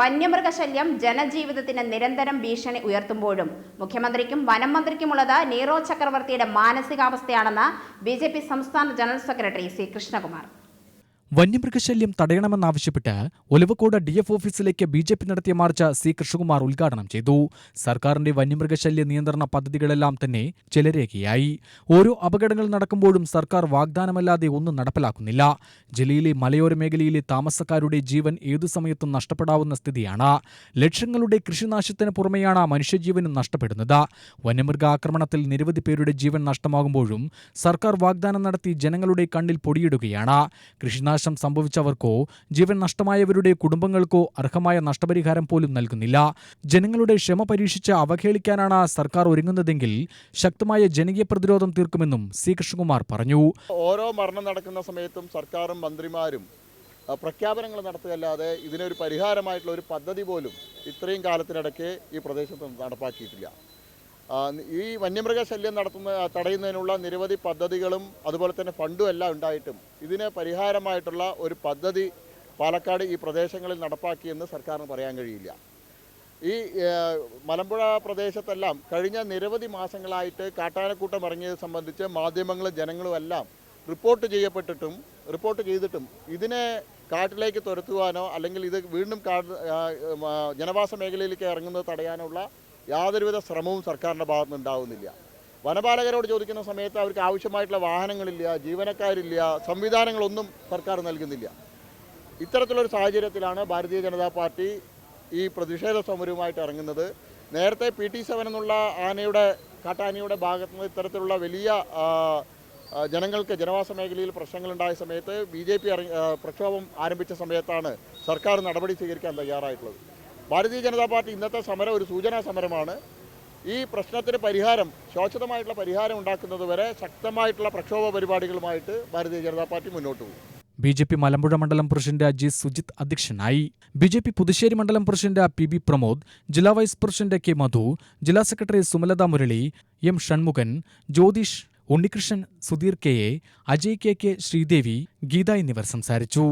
വന്യമൃഗശല്യം ജനജീവിതത്തിന് നിരന്തരം ഭീഷണി ഉയർത്തുമ്പോഴും മുഖ്യമന്ത്രിക്കും വനം മന്ത്രിക്കുമുള്ളത് നീറോ ചക്രവർത്തിയുടെ മാനസികാവസ്ഥയാണെന്ന് ബി സംസ്ഥാന ജനറൽ സെക്രട്ടറി സി കൃഷ്ണകുമാർ. വന്യമൃഗശല്യം തടയണമെന്നാവശ്യപ്പെട്ട് ഒലവക്കോട് ഡി എഫ് ഓഫീസിലേക്ക് ബി ജെ പി നടത്തിയ മാർച്ച് സി കൃഷ്ണകുമാർ ഉദ്ഘാടനം ചെയ്തു. സർക്കാരിന്റെ വന്യമൃഗശല്യ നിയന്ത്രണ പദ്ധതികളെല്ലാം തന്നെ ചിലരേഖയായി. ഓരോ അപകടങ്ങൾ നടക്കുമ്പോഴും സർക്കാർ വാഗ്ദാനമല്ലാതെ ഒന്നും നടപ്പിലാക്കുന്നില്ല. ജില്ലയിലെ മലയോര മേഖലയിലെ താമസക്കാരുടെ ജീവൻ ഏതു സമയത്തും നഷ്ടപ്പെടാവുന്ന സ്ഥിതിയാണ്. ലക്ഷങ്ങളുടെ കൃഷിനാശത്തിന് പുറമെയാണ് മനുഷ്യജീവനും നഷ്ടപ്പെടുന്നത്. വന്യമൃഗാക്രമണത്തിൽ നിരവധി പേരുടെ ജീവൻ നഷ്ടമാകുമ്പോഴും സർക്കാർ വാഗ്ദാനം നടത്തി ജനങ്ങളുടെ കണ്ണിൽ പൊടിയിടുകയാണ്. കൃഷിനാശം സംഭവിച്ചവർക്കോ ജീവൻ നഷ്ടമായവരുടെ കുടുംബങ്ങൾക്കോ അർഹമായ നഷ്ടപരിഹാരം പോലും നൽകുന്നില്ല. ജനങ്ങളുടെ ക്ഷമ പരീക്ഷിച്ച് അവഹേളിക്കാനാണ് സർക്കാർ ഒരുങ്ങുന്നതെങ്കിൽ ശക്തമായ ജനകീയ പ്രതിരോധം തീർക്കുമെന്നും സി. കൃഷ്ണകുമാർ പറഞ്ഞു. ഓരോ മരണം നടക്കുന്ന സമയത്തും സർക്കാരും മന്ത്രിമാരും പ്രഖ്യാപനങ്ങൾ നടത്തുകയല്ലാതെ ഇതിനൊരു പരിഹാരമായിട്ടുള്ള ഒരു പദ്ധതി പോലും ഇത്രയും കാലത്തിനിടയ്ക്ക് ഈ പ്രദേശത്ത് നടപ്പാക്കിയിട്ടില്ല. ഈ വന്യമൃഗശല്യം നടത്തുന്ന തടയുന്നതിനുള്ള നിരവധി പദ്ധതികളും അതുപോലെ തന്നെ ഫണ്ടും എല്ലാം ഉണ്ടായിട്ടും ഇതിന് പരിഹാരമായിട്ടുള്ള ഒരു പദ്ധതി പാലക്കാട് ഈ പ്രദേശങ്ങളിൽ നടപ്പാക്കിയെന്ന് സർക്കാരിന് പറയാൻ കഴിയില്ല. ഈ മലമ്പുഴ പ്രദേശത്തെല്ലാം കഴിഞ്ഞ നിരവധി മാസങ്ങളായിട്ട് കാട്ടാനക്കൂട്ടം ഇറങ്ങിയത് സംബന്ധിച്ച് മാധ്യമങ്ങളും ജനങ്ങളും എല്ലാം റിപ്പോർട്ട് ചെയ്യപ്പെട്ടിട്ടും റിപ്പോർട്ട് ചെയ്തിട്ടും ഇതിനെ കാട്ടിലേക്ക് തുരത്തുവാനോ അല്ലെങ്കിൽ ഇത് വീണ്ടും ജനവാസ മേഖലയിലേക്ക് ഇറങ്ങുന്നത് തടയാനുള്ള യാതൊരുവിധ ശ്രമവും സർക്കാരിന്റെ ഭാഗത്തുനിന്ന് ഉണ്ടാവുന്നില്ല. വനപാലകരോട് ചോദിക്കുന്ന സമയത്ത് അവർക്ക് ആവശ്യമായിട്ടുള്ള വാഹനങ്ങളില്ല ജീവനക്കാരില്ല സംവിധാനങ്ങളൊന്നും സർക്കാർ നൽകുന്നില്ല. ഇത്തരത്തിലൊരു സാഹചര്യത്തിലാണ് ഭാരതീയ ജനതാ പാർട്ടി ഈ പ്രതിഷേധ സമരവുമായിട്ട് ഇറങ്ങുന്നത്. നേരത്തെ പി ടി സെവൻ എന്നുള്ള ആനയുടെ കാട്ടാനയുടെ ഭാഗത്തു നിന്ന് ഇത്തരത്തിലുള്ള വലിയ ജനങ്ങൾക്ക് ജനവാസ മേഖലയിൽ പ്രശ്നങ്ങളുണ്ടായ സമയത്ത് ബി ജെ പി പ്രക്ഷോഭം ആരംഭിച്ച സമയത്താണ് സർക്കാർ നടപടി സ്വീകരിക്കാൻ തയ്യാറായിട്ടുള്ളത്. ഭാരതീയ ജനതാ പാർട്ടി ഇന്നത്തെ സമരം ഒരു സൂചനാ സമരമാണ്. ഈ പ്രശ്നത്തിന് പരിഹാരം ശാശ്വതമായിട്ടുള്ള പരിഹാരം ഉണ്ടാക്കുന്നത് വരെ ശക്തമായിട്ടുള്ള പ്രക്ഷോഭ പരിപാടികളുമായിട്ട് ഭാരതീയ ജനതാ പാർട്ടി മുന്നോട്ട് പോകും. ബി ജെ പി മലമ്പുഴ മണ്ഡലം പ്രസിഡന്റ് ജി സുജിത് അധ്യക്ഷനായി. ബി ജെ പി പുതുശ്ശേരി മണ്ഡലം പ്രസിഡന്റ് പി ബി പ്രമോദ് ജില്ലാ വൈസ് പ്രസിഡന്റ് കെ മധു ജില്ലാ secretary Sumalatha Murali M Shanmukhan Jyothish Unnikrishnan Sudheer K A Ajay K K Sreedevi Geetha എന്നിവർ സംസാരിച്ചു.